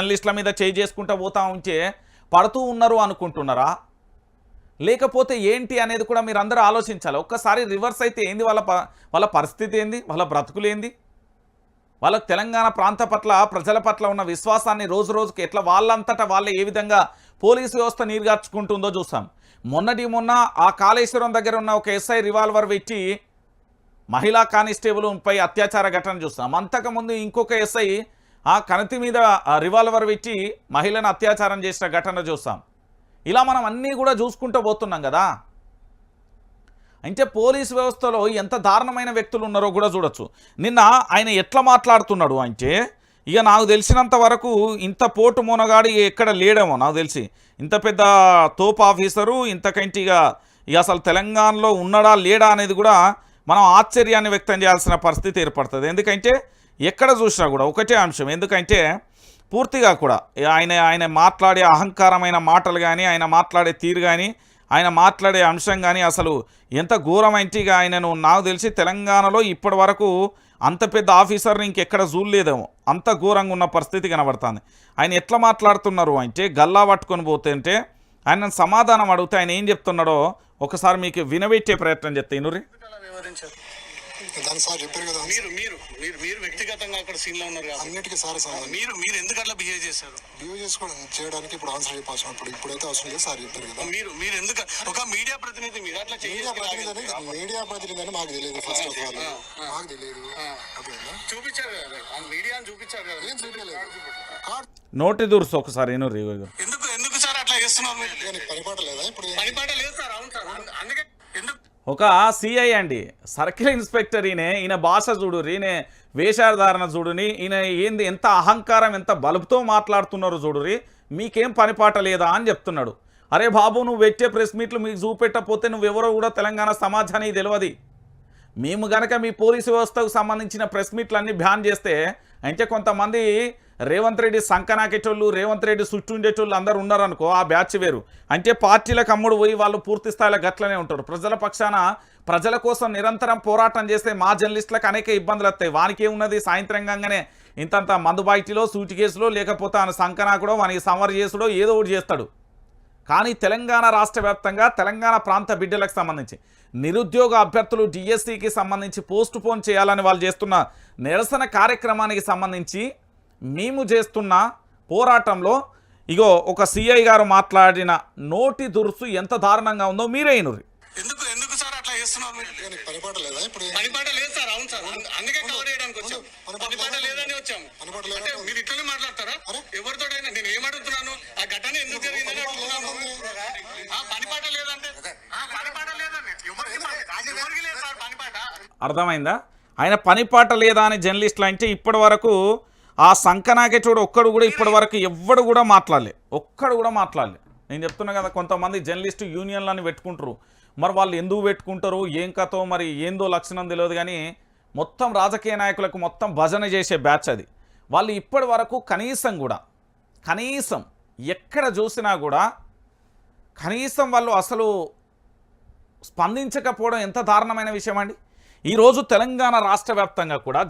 జర్నలిస్టుల మీద చేయి చేసుకుంటూ పోతా ఉంటే పడుతూ ఉన్నారు అనుకుంటున్నారా? లేకపోతే ఏంటి అనేది కూడా మీరు అందరూ ఆలోచించాలి. ఒక్కసారి రివర్స్ అయితే ఏంది? వాళ్ళ వాళ్ళ పరిస్థితి ఏంది? వాళ్ళ బ్రతుకులేంది వాళ్ళకు తెలంగాణ ప్రాంత పట్ల ప్రజల పట్ల ఉన్న విశ్వాసాన్ని రోజు రోజుకి ఎట్లా వాళ్ళంతటా వాళ్ళే ఏ విధంగా పోలీసు వ్యవస్థ నీరుగార్చుకుంటుందో చూసాం. మొన్నటి మొన్న ఆ కాళేశ్వరం దగ్గర ఉన్న ఒక ఎస్ఐ రివాల్వర్ పెట్టి మహిళా కానిస్టేబుల్ పై అత్యాచార ఘటన చూస్తాం అంతకుముందు ఇంకొక ఎస్ఐ ఆ కణతి మీద ఆ రివాల్వర్ పెట్టి మహిళను అత్యాచారం చేసిన ఘటన చూస్తాం. ఇలా మనం అన్నీ కూడా చూసుకుంటూ పోతున్నాం కదా. అంటే పోలీస్ వ్యవస్థలో ఎంత దారుణమైన వ్యక్తులు ఉన్నారో కూడా చూడొచ్చు. నిన్న ఆయన ఎట్లా మాట్లాడుతున్నాడు అంటే ఇక నాకు తెలిసినంత వరకు ఇంత పోటు మోనగాడి ఎక్కడ లేడేమో నాకు తెలిసి. ఇంత పెద్ద తోపు ఆఫీసరు ఇంతకంటే ఇక ఇక అసలు తెలంగాణలో ఉన్నాడా లేడా అనేది కూడా మనం ఆశ్చర్యాన్ని వ్యక్తం చేయాల్సిన పరిస్థితి ఏర్పడుతుంది. ఎందుకంటే ఎక్కడ చూసినా కూడా ఒకటే అంశం. ఎందుకంటే పూర్తిగా కూడా ఆయన ఆయన మాట్లాడే అహంకారమైన మాటలు కానీ ఆయన మాట్లాడే తీరు కానీ ఆయన మాట్లాడే అంశం కానీ అసలు ఎంత ఘోరమైంటి ఇక ఆయనను నాకు తెలిసి తెలంగాణలో ఇప్పటి వరకు అంత పెద్ద ఆఫీసర్ని ఇంకెక్కడ చూడలేదేమో. అంత ఘోరంగా ఉన్న పరిస్థితి కనబడుతుంది. ఆయన ఎట్లా మాట్లాడుతున్నారు అంటే గల్లా పట్టుకొని పోతుంటే ఆయన సమాధానం అడిగితే ఆయన ఏం చెప్తున్నాడో ఒకసారి మీకు వినబెట్టే ప్రయత్నం చేస్తే. ఇనురి. అలా దాని సార్ చెప్పారు కదా. మీరు మీరు మీరు మీరు వ్యక్తిగతంగా అక్కడ సీన్లో ఉన్నారు అన్నిటికీ సార్ సంబంధం మీరు మీరు ఎందుకు అట్లా బిహేవ్ చేశారు? బిహేవ్ చేసుకోవడం చేయడానికి ఇప్పుడు ఆన్సర్ చెప్పాల్సిన ఇప్పుడు ఇప్పుడైతే అవసరం లేదు సార్ చెప్తారు కదా. మీరు మీరు ఎందుకు ఒక మీడియా ప్రతినిధి మీరు అట్లా మీడియా ప్రతినిధి మీడియా ప్రతినిధి అని మాకు తెలియదు ఫస్ట్ ఆఫ్ ఆల్ మాకు తెలియదు. చూపించారు కదా ఆ మీడియాని చూపించారు కదా. ఏం చూపించలేదు. నోటి దూర్సు ఒకసారి ఎందుకు ఎందుకు సార్ అట్లా చేస్తున్నారు పనిపాట లేదా? ఇప్పుడు పని పాట లేదు సార్ అవును సార్ అంద- అందుకే ఎందుకు ఒక సిఐ అండి. సర్కిల్ ఇన్స్పెక్టర్ ఈయన ఈయన భాష చూడు ఈయన వేషధారణ చూడుని ఈయన ఏంది ఎంత అహంకారం ఎంత బలుపుతో మాట్లాడుతున్నారు చూడురి మీకేం పనిపాట లేదా అని చెప్తున్నాడు. అరే బాబు నువ్వు పెట్టే ప్రెస్ మీట్లు మీకు చూపెట్టకపోతే నువ్వెవరో కూడా తెలంగాణ సమాజానికి తెలియదు మేము గనక మీ పోలీసు వ్యవస్థకు సంబంధించిన ప్రెస్ మీట్లన్నీ బ్యాన్ చేస్తే అంటే కొంతమంది రేవంత్ రెడ్డి సంకనాకేటోళ్ళు రేవంత్ రెడ్డి చుట్టూ ఉండేటోళ్ళు అందరు ఉన్నారనుకో ఆ బ్యాచ్ వేరు. అంటే పార్టీలకు అమ్ముడు పోయి వాళ్ళు పూర్తి స్థాయిలో గట్లనే ఉంటారు. ప్రజల పక్షాన ప్రజల కోసం నిరంతరం పోరాటం చేస్తే మా జర్నలిస్టులకు అనేక ఇబ్బందులు వస్తాయి. వానికి ఏమున్నది? సాయంత్రం కాగానే ఇంతంత మందు బాయిటీలో సూటి కేసులో లేకపోతే ఆయన సంకనాకుడో వానికి సమర్ చేసుడో ఏదో ఒకటి చేస్తాడు. కానీ తెలంగాణ రాష్ట్ర వ్యాప్తంగా తెలంగాణ ప్రాంత బిడ్డలకు సంబంధించి నిరుద్యోగ అభ్యర్థులు డిఎస్సికి సంబంధించి పోస్ట్ పోన్ చేయాలని వాళ్ళు చేస్తున్న నిరసన కార్యక్రమానికి సంబంధించి మేము చేస్తున్న పోరాటంలో ఇగో ఒక సిఐ గారు మాట్లాడిన నోటి దురుసు ఎంత దారుణంగా ఉందో మీరే ఇనురి ఎందుకు ఎందుకు సార్ అట్లా చేస్తున్నారు మీరు? నీకు పనిపాట లేదా ఇప్పుడు? పని పాట లేదు సార్ అవును సార్. అంద- అందుకే కవర్ చేయడానికి వచ్చాం. పని పాట పని పాట లేదా? లేదని వచ్చాము పని పాట లేదా? అంటే మీరు ఇట్లనే మాట్లాడతారా? అరే? ఎవరితోడైనా నేను ఏం అడుగుతున్నాను? ఆ ఘటన ఎందుకు జరిగిందని అడుగుతున్నాను. ఆ పని పాట లేదంటే ఆ పని పాట లేదండి ఎవరికి పని- ఎవరికి లేదు సార్ పని పాట అర్థమైందా? ఆయన పనిపాట లేదా అని జర్నలిస్టులు అంటే ఇప్పటి వరకు ఆ సంకనాకెటోడు ఒక్కడు కూడా ఇప్పటి వరకు ఎవ్వడు కూడా మాట్లాడలే. ఒక్కడు కూడా మాట్లాడలే. నేను చెప్తున్నా కదా కొంతమంది జర్నలిస్టు యూనియన్లని పెట్టుకుంటారు. మరి వాళ్ళు ఎందుకు పెట్టుకుంటారు? ఏం కథో మరి ఏందో లక్షణం తెలియదు కానీ మొత్తం రాజకీయ నాయకులకు మొత్తం భజన చేసే బ్యాచ్ అది. వాళ్ళు ఇప్పటి వరకు కనీసం కూడా కనీసం ఎక్కడ చూసినా కూడా కనీసం వాళ్ళు అసలు స్పందించకపోవడం ఎంత దారుణమైన విషయం అండి ఈరోజు తెలంగాణ రాష్ట్ర వ్యాప్తంగా కూడా